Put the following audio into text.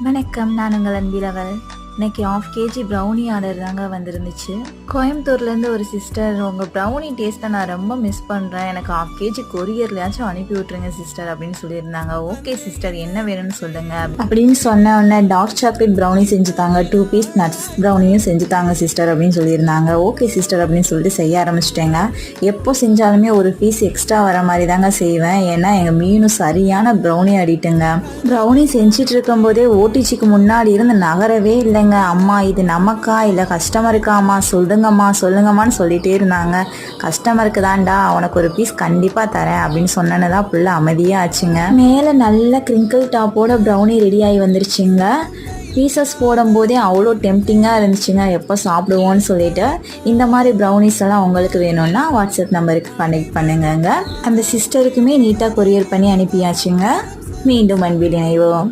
வணக்கம் நான் உங்கள் அன்பிலவல் இன்னைக்கு ஆஃப் கேஜி ப்ரௌனி ஆர்டர் தாங்க வந்திருந்துச்சு. கோயம்புத்தூர்லேருந்து ஒரு சிஸ்டர் உங்கள் ப்ரௌனி டேஸ்ட்டை நான் ரொம்ப மிஸ் பண்ணுறேன் எனக்கு ஆஃப் கேஜி கொரியர்லையாச்சும் அனுப்பி விட்ருங்க சிஸ்டர் அப்படின்னு சொல்லியிருந்தாங்க. ஓகே சிஸ்டர் என்ன வேணும்னு சொல்லுங்க. அப்படின்னு சொன்ன உடனே டார்க் சாக்லேட் ப்ரௌனி செஞ்சு தாங்க டூ பீஸ் நட்ஸ் ப்ரௌனியும் செஞ்சு தாங்க சிஸ்டர் அப்படின்னு சொல்லியிருந்தாங்க. ஓகே சிஸ்டர் அப்படின்னு சொல்லிட்டு செய்ய ஆரம்பிச்சிட்டேங்க. எப்போ செஞ்சாலுமே ஒரு பீஸ் எக்ஸ்ட்ரா வர மாதிரி தாங்க செய்வேன். ஏன்னா எங்கள் மீனும் சரியான ப்ரௌனி அடிட்டுங்க. ப்ரௌனி செஞ்சுட்டு இருக்கும்போதே ஓடிச்சிக்கு முன்னாடி இருந்து நகரவே இல்லை. இல்லைங்க. அம்மா இது நமக்கா? இல்லை கஸ்டமருக்காம்மா சொல்லுங்கம்மா சொல்லுங்கம்மான்னு சொல்லிகிட்டே இருந்தாங்க. கஸ்டமருக்கு தான்டா அவனுக்கு ஒரு பீஸ் கண்டிப்பாக தரேன் அப்படின்னு சொன்னேன்னு தான் ஃபுல்லாக அமைதியாக ஆச்சுங்க. மேலே நல்ல கிரிங்கிள் டாப்போட ப்ரௌனி ரெடி ஆகி வந்துருச்சுங்க. பீசஸ் போடும்போதே அவ்வளோ டெம்டிங்காக இருந்துச்சுங்க. எப்போ சாப்பிடுவோன்னு சொல்லிட்டு. இந்த மாதிரி ப்ரௌனிஸ் எல்லாம் உங்களுக்கு வேணும்னா வாட்ஸ்அப் நம்பருக்கு கனெக்ட் பண்ணுங்கங்க. அந்த சிஸ்டருக்குமே நீட்டாக கொரியர் பண்ணி அனுப்பியாச்சுங்க. மீண்டும் அன்பில் இணைவோம்.